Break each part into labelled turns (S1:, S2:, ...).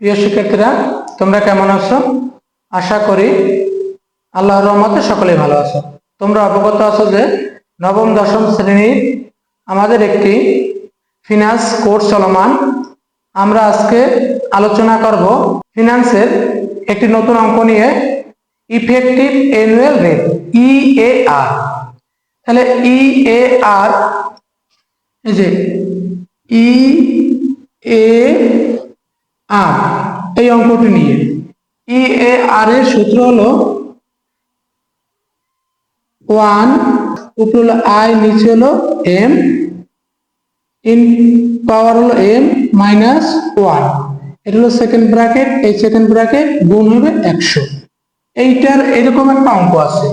S1: প্রিয় শিক্ষার্থীরা, তোমরা কেমন আছো? আশা করি আল্লাহর রহমতে সকলেই ভালো আছো। তোমরা অবগত আছো যে নবম, দশম শ্রেণির আমাদের একটি ফিনান্স কোর্স চলমান। আমরা আজকে আলোচনা করব ফিনান্সের একটি নতুন অঙ্ক নিয়ে effective annual rate E A R তাহলে ইএআর এই যে ই এ আর, এই অঙ্কটি নিয়ে। ই এ আর এর সূত্র হলো ওয়ান উপর হলো আই নিচে হলো এম ইন পাওয়ার হলো এম মাইনাস ওয়ান এটা হলো সেকেন্ড ব্র্যাকেট এই সেকেন্ড ব্র্যাকেট গুণ হবে একশো। এইটার এরকম একটা অঙ্ক আছে।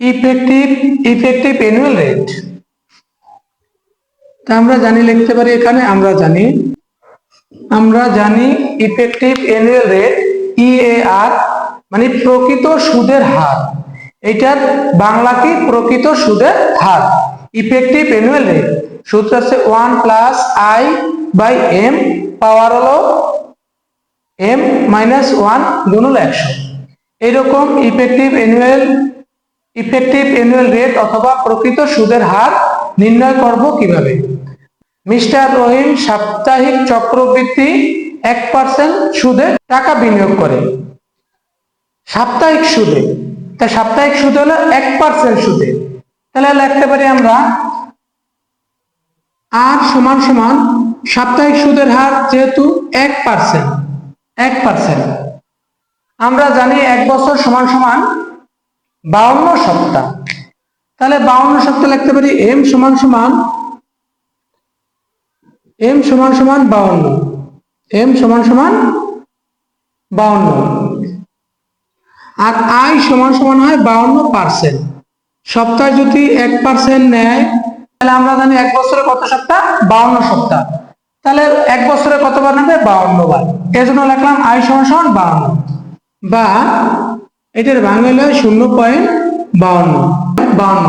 S1: ইফেক্টিভ ইফেক্টিভ অ্যানুয়াল রেট তা আমরা জানি, লিখতে পারি এখানে, আমরা জানি আমরা জানি ইফেক্টিভ অ্যানুয়াল রেট ইএআর মানে প্রকৃত সুদের হার। এটার বাংলা কি? প্রকৃত সুদের হার। ইফেক্টিভ অ্যানুয়াল রেট সূত্র আছে one plus I by M power হলো এম মাইনাস ওয়ান গুণ হলো একশো। এরকম effective annual effective annual rate অথবা প্রকৃত সুদের হার নির্ণয় করব কীভাবে? মিস্টার রহিম সাপ্তাহিক চক্রবৃদ্ধি এক পার্সেন্ট সুদে টাকা বিনিয়োগ করে। সাপ্তাহিক সুদে। তা সাপ্তাহিক সুদ হলো এক পার্সেন্ট সুদে। তাহলে লিখতে পারি আমরা আর সমান সমান সাপ্তাহিক সুদের হার যেহেতু এক পার্সেন্ট এক পার্সেন্ট। আমরা জানি এক বছর সমান সমান বাউন্ন সপ্তাহ। তাহলে বাউন্ন সপ্তাহ লিখতে পারি এম সমান সমান এম সমান সমান বাউন্ন। এম সমান সমান বাউন্ন। আর আই সমান সমান হয় বাউন্ন পার্সেন্ট সপ্তাহে যদি এক পার্সেন্ট নেয়, তাহলে আমরা জানি এক বছরে কত সপ্তাহ? বাউন্ন সপ্তাহ। তাহলে এক বছরে কতবার নেবে? বাউন্ন বার। এজন্য লিখলাম আই সমান সমান বাউন্ন। বা এটার বাংলা শূন্য পয়েন্ট বাউন্ন। বাউন্ন।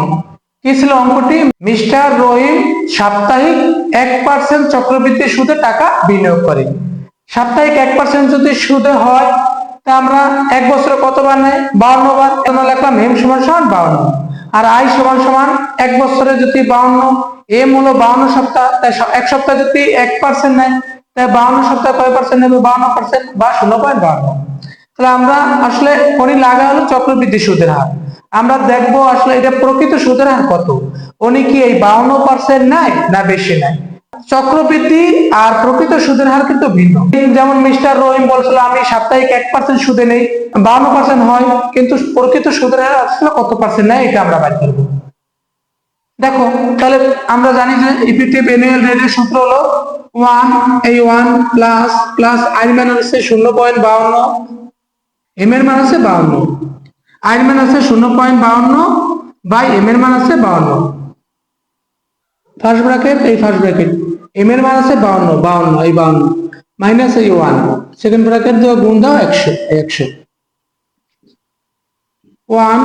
S1: কি ছিল অঙ্কটি? মিস্টার রহিম সাপ্তাহিক এক পার্সেন্ট চক্রবৃদ্ধি সুদে টাকা বিনিয়োগ করে। সাপ্তাহিক এক পার্সেন্ট যদি সুদে হয়, তা আমরা এক বছরে কতবার নেই? বাউন্ন বার। এজন্য লিখলাম সমান সমান বাউন্ন। আর আই সমান সমান এক বছরে যদি বাউন্ন, এম হলো বাউন্ন সপ্তাহ, তাই এক সপ্তাহ যদি এক পার্সেন্ট নেয়, তাই বাউন্ন সপ্তাহে কয় পার্সেন্ট নেবে? বাউন্ন পার্সেন্ট বা শূন্য পয়েন্ট বাউন্ন। তাহলে আমরা আসলে উনি লাগা হলো চক্রবৃদ্ধি সুদের হার। আমরা দেখব আসলে এটা প্রকৃত সুদের হার কত? উনি কি এই বাউন্ন পার্সেন্ট নেয় না বেশি নেয় চক্রবৃদ্ধি আর প্রকৃত সুদের হার কিন্তু ভিন্ন। যেমন মিস্টার রহিম বলছিল, আমি সাপ্তাহিক এক পার্সেন্ট সুদে নেই, বাউন্ন পার্সেন্ট হয়, কিন্তু প্রকৃত সুদের হার আসলে কত পার্সেন্ট নেয় এটা আমরা বাইর করব। দেখো, তাহলে আমরা জানি যে ইফেক্টিভ অ্যানুয়াল রেটের সূত্র হলো ওয়ান, এই ওয়ান প্লাস প্লাস আই মান হচ্ছে শূন্য পয়েন্ট বাউন্ন, এম এর মান আছে বাউন্ন। আই মান আছে শূন্য পয়েন্ট বাউন্ন বাই এম এর মান আছে বাউন্ন। ফার্স্ট ব্র্যাকেট, এই ফার্স্ট ব্র্যাকেট। এম এর মান আছে বাউন্ন বাউন্ন, এই বাউন্ন। মাইনাস এই ওয়ান। সেকেন্ড ব্র্যাকেট দেওয়া গুণ দাও একশো একশো। ওয়ান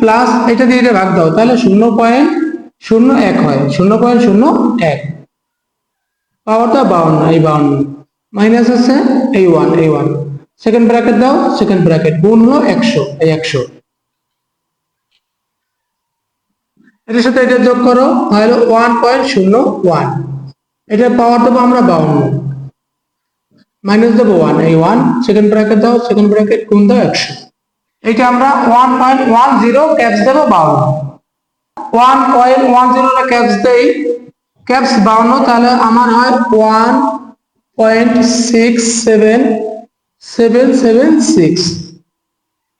S1: প্লাস এটা দিয়ে এটা ভাগ দাও, তাহলে শূন্য পয়েন্ট শূন্য এক হয়, শূন্য পয়েন্ট শূন্য এক। পাওয়ারটা বাউন্ন, এই বাউন্ন। মাইনাস আছে এই ওয়ান এই ওয়ান। সেকেন্ড ব্র্যাকেট দাও, সেকেন্ড ব্র্যাকেট গুণ হলো একশো, এই একশো। এটার সাথে এটা যোগ করো হয় হলো ওয়ান পয়েন্ট শূন্য ওয়ান এটার পাওয়ার দেবো আমরা বাউন্ন। মাইনাস দেবো ওয়ান এই ওয়ান সেকেন্ড ব্র্যাকেট দাও সেকেন্ড ব্র্যাকেট গুণ দাও একশো। এটা আমরা one point one zero caps দেবো বাউন্ন। One point one zero caps দেই ক্যাপস বাউন্ন, তাহলে আমার হয় one point six seven seven seven six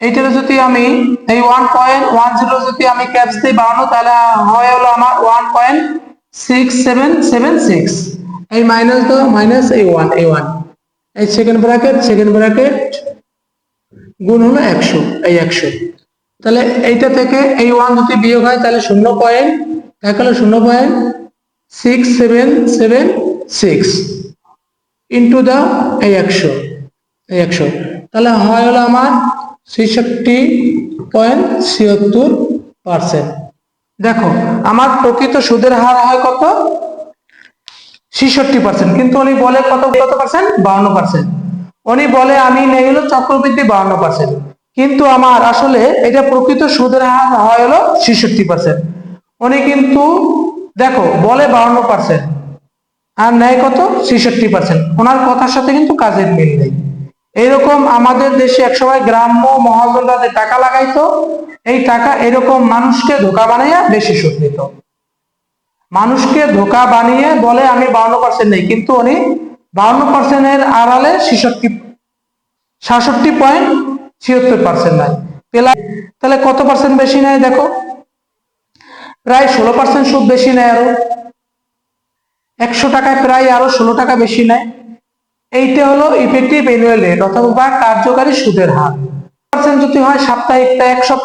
S1: এইটাতে যদি আমি এই ওয়ান পয়েন্ট ওয়ান জিরো যদি আমি ক্যাপস দিই বাউন্ন তাহলে হয় হলো আমার one point six seven seven six এই মাইনাস দাও মাইনাস এই ওয়ান এই ওয়ান এই সেকেন্ড ব্র্যাকেট সেকেন্ড ব্র্যাকেট গুণ হলো একশো, এই একশো। তাহলে এইটা থেকে এই ওয়ান যদি বিয়োগ হয়, তাহলে শূন্য পয়েন্ট দেখাল শূন্য point six seven seven six into দা এই একশো এই একশো। তাহলে হয় হলো আমার ছেষট্টি পয়েন্ট ছিয়াত্তর পার্সেন্ট। দেখো, আমার প্রকৃত সুদের হার হয় কত? ছেষট্টি পার্সেন্ট। কিন্তু উনি বলে কত কত পার্সেন্ট? বাউন্ন পার্সেন্ট। উনি বলে, আমি নেই হলো চক্রবৃদ্ধি বাউন্ন পার্সেন্ট। কিন্তু আমার আসলে এটা প্রকৃত সুদের হার হয় হলো ছেষট্টি পার্সেন্ট। উনি কিন্তু, দেখো, বলে বাউন্ন পার্সেন্ট। আর নেয় কত? ছেষট্টি পার্সেন্ট। ওনার কথার সাথে কিন্তু কাজের মিল নেই। এরকম আমাদের দেশে একসময় গ্রাম্য মহাজনরা টাকা লাগাইতো, এই টাকা এরকম মানুষকে ধোকা বানাইয়া বেশি সুদ নিত মানুষকে ধোকা বানিয়ে বলে, আমি বাউন্ন পার্সেন্ট নেই। কিন্তু উনি বাউন্ন পার্সেন্টের আড়ালে ছেষট্টি, সাতষট্টি পয়েন্ট ছিয়াত্তর পার্সেন্ট পেলা তাহলে কত পার্সেন্ট বেশি নেয় দেখো? প্রায় ষোলো পার্সেন্ট সুদ বেশি নেয় আরও। একশো টাকায় প্রায় আরও ষোলো টাকা বেশি নেয়। এইটা হলো ইফেক্টিভ অ্যানুয়াল রেট অর্থাৎ বা কার্যকারী সুদের হার। পার্সেন্ট যদি হয় সাপ্তাহিকটা এক সপ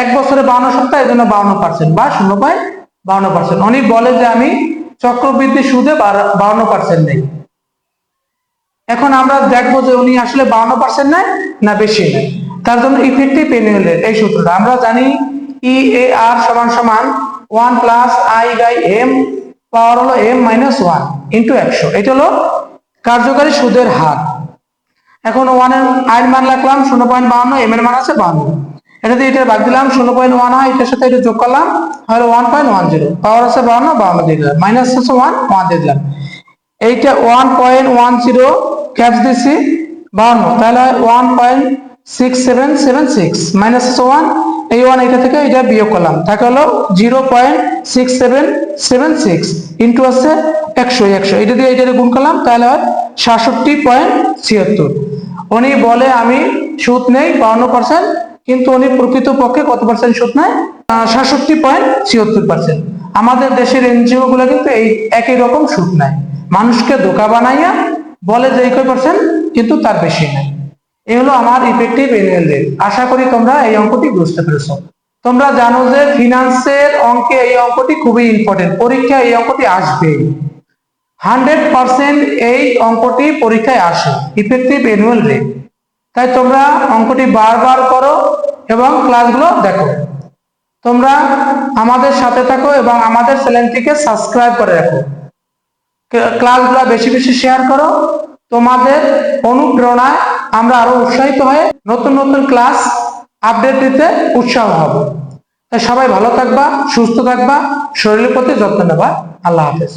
S1: এক বছরে বাউন্ন সপ্তাহ এর জন্য বাউন্ন পার্সেন্ট বা শূন্য পয়েন্ট বাউন্ন পার্সেন্ট উনি বলে যে আমি চক্রবৃদ্ধি সুদে বাউন্ন পার্সেন্ট নেই। এখন আমরা দেখব যে উনি আসলে বাউন্ন পার্সেন্ট নেয় না বেশি নেয়। তার জন্য ইফেক্টিভ অ্যানুয়াল রেট এই সূত্রটা। আমরা জানি ই এ আর সমান সমান one plus I by M power হলো এম মাইনাস ওয়ান ইন্টু একশো। এটা হলো কার্যকারী সুদের হার। এখন ওয়ানের আয়ের মান রাখলাম শূন্য পয়েন্ট বাউন্ন এম এর মান আছে বাউন্ন এটা দিয়ে এটা বাদ দিলাম শূন্য পয়েন্ট ওয়ান হয় এটার সাথে এটা যোগ করলাম হলো one point one zero power আছে বাউন্ন বাউন্ন দিয়ে দিলাম। মাইনাস আছে ওয়ান ওয়ান দিয়ে দিলাম। এইটা one point one zero caps দিছি বাউন্ন তাহলে one point six seven seven six minus আছে ওয়ান এই ওয়ান এটা থেকে এটা বিয়োগ করলাম। তাকে হলো zero point six seven seven six into আছে একশো একশো। এটা দিয়ে এটা গুণ করলাম, তাহলে হয় সাতষট্টি পয়েন্ট ছিয়াত্তর। উনি বলে আমি সুদ নেই, বাউন্ন পার্সেন্ট কিন্তু উনি প্রকৃত পক্ষে কত পার্সেন্ট সুদ নেয়? সাতষট্টি পয়েন্ট ছিয়াত্তর পার্সেন্ট আমাদের দেশের এনজিও গুলো কিন্তু এই একই রকম সুদ নেয়। মানুষকে ধোকা বানাইয়া বলে যে একই পার্সেন্ট কিন্তু তার বেশি নেই। এই হলো আমার ইফেক্টিভ এনুয়াল রেট আশা করি তোমরা এই অঙ্কটি বুঝতে পেরেছ। তোমরা জানো যে ফিনান্সের অঙ্কে এই অঙ্কটি খুবই ইম্পর্টেন্ট পরীক্ষায় এই অঙ্কটি আসবে হান্ড্রেড পার্সেন্ট এই অঙ্কটি পরীক্ষায় আসে ইফেক্টিভ অ্যানুয়াল রেট তাই তোমরা অঙ্কটি বারবার করো এবং ক্লাসগুলো দেখো। তোমরা আমাদের সাথে থাকো এবং আমাদের চ্যানেলটিকে সাবস্ক্রাইব করে রাখো। ক্লাসগুলো বেশি বেশি শেয়ার করো। তোমাদের অনুপ্রেরণায় আমরা আরও উৎসাহিত হয়ে নতুন নতুন ক্লাস আপডেট দিতে উৎসাহ হব। তাই সবাই ভালো থাকবা, সুস্থ থাকবা, শরীরের প্রতি যত্ন নেবা। আল্লাহ হাফেজ।